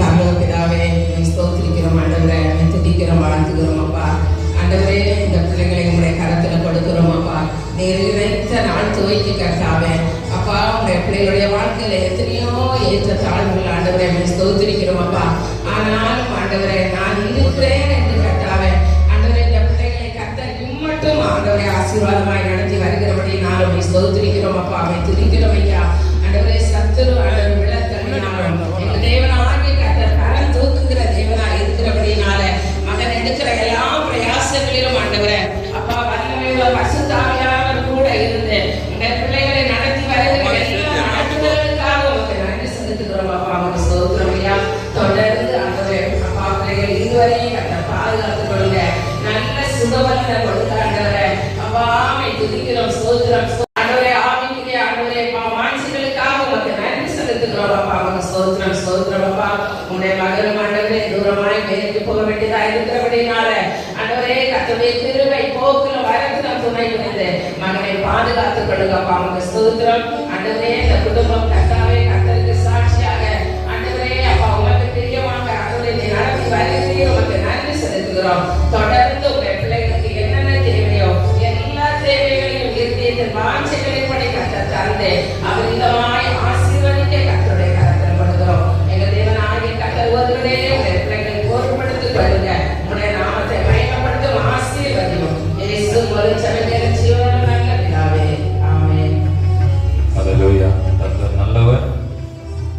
பரலோ பிதாவே ஸ்தோத்திரிக்கிறோம் ஆண்டவரை. துதிக்கிறோம் வாழ்த்துக்கிறோம் அப்பா. ஆண்டவரே இந்த பிள்ளைங்களை உங்களுடைய கரத்தில் கொடுக்கிறோம் அப்பா. நீங்கள் நினைத்த நாள் துவைக்கு கட்டாவே அப்பா உங்களுடைய பிள்ளைகளுடைய வாழ்க்கையில எத்தனையோ ஏற்ற தாழ்வுகள் ஆண்டவரை ஸ்தோத்திரிக்கிறோம் அப்பா. ஆனாலும் ஆண்டவரை நான் இருக்கிறேன் என்று கட்டாவே ஆண்டவரை இந்த பிள்ளைகளை கத்த மட்டும் ஆண்டவரை ஆசீர்வாதமாய் நடத்தி வருகிறபடி நான் உண்மை ஸ்தோத்திரிக்கிறோம் அப்பா. அவை துதிக்கிறோம் ஐயா. பாதுகாத்து கொடுங்க நல்ல சுகவலத்தை கொடுக்க ஆண்டவரே. அப்பா ஆமை துதிக்கிறோம் சோதரம் ஆண்டவரே ஆவிக்குரிய ஆண்டவரே. அப்பா மான்சிகளுக்காக உமக்கு நன்றி செலுத்துகிறோம் அப்பா. உமக்கு சோதரம் சோதரம் அப்பா. உங்களுடைய மகனும் ஆண்டவரே தூரமாய் வேலைக்கு போக வேண்டியதா இருக்கிறபடினால. ஆண்டவரே கர்த்தருடைய திருவை போக்குல வரத்துல துணை புரிந்து மகனை பாதுகாத்து கொடுங்க அப்பா. உமக்கு சோதரம் ஆண்டவரே இந்த குடும்பம் ahora te toca.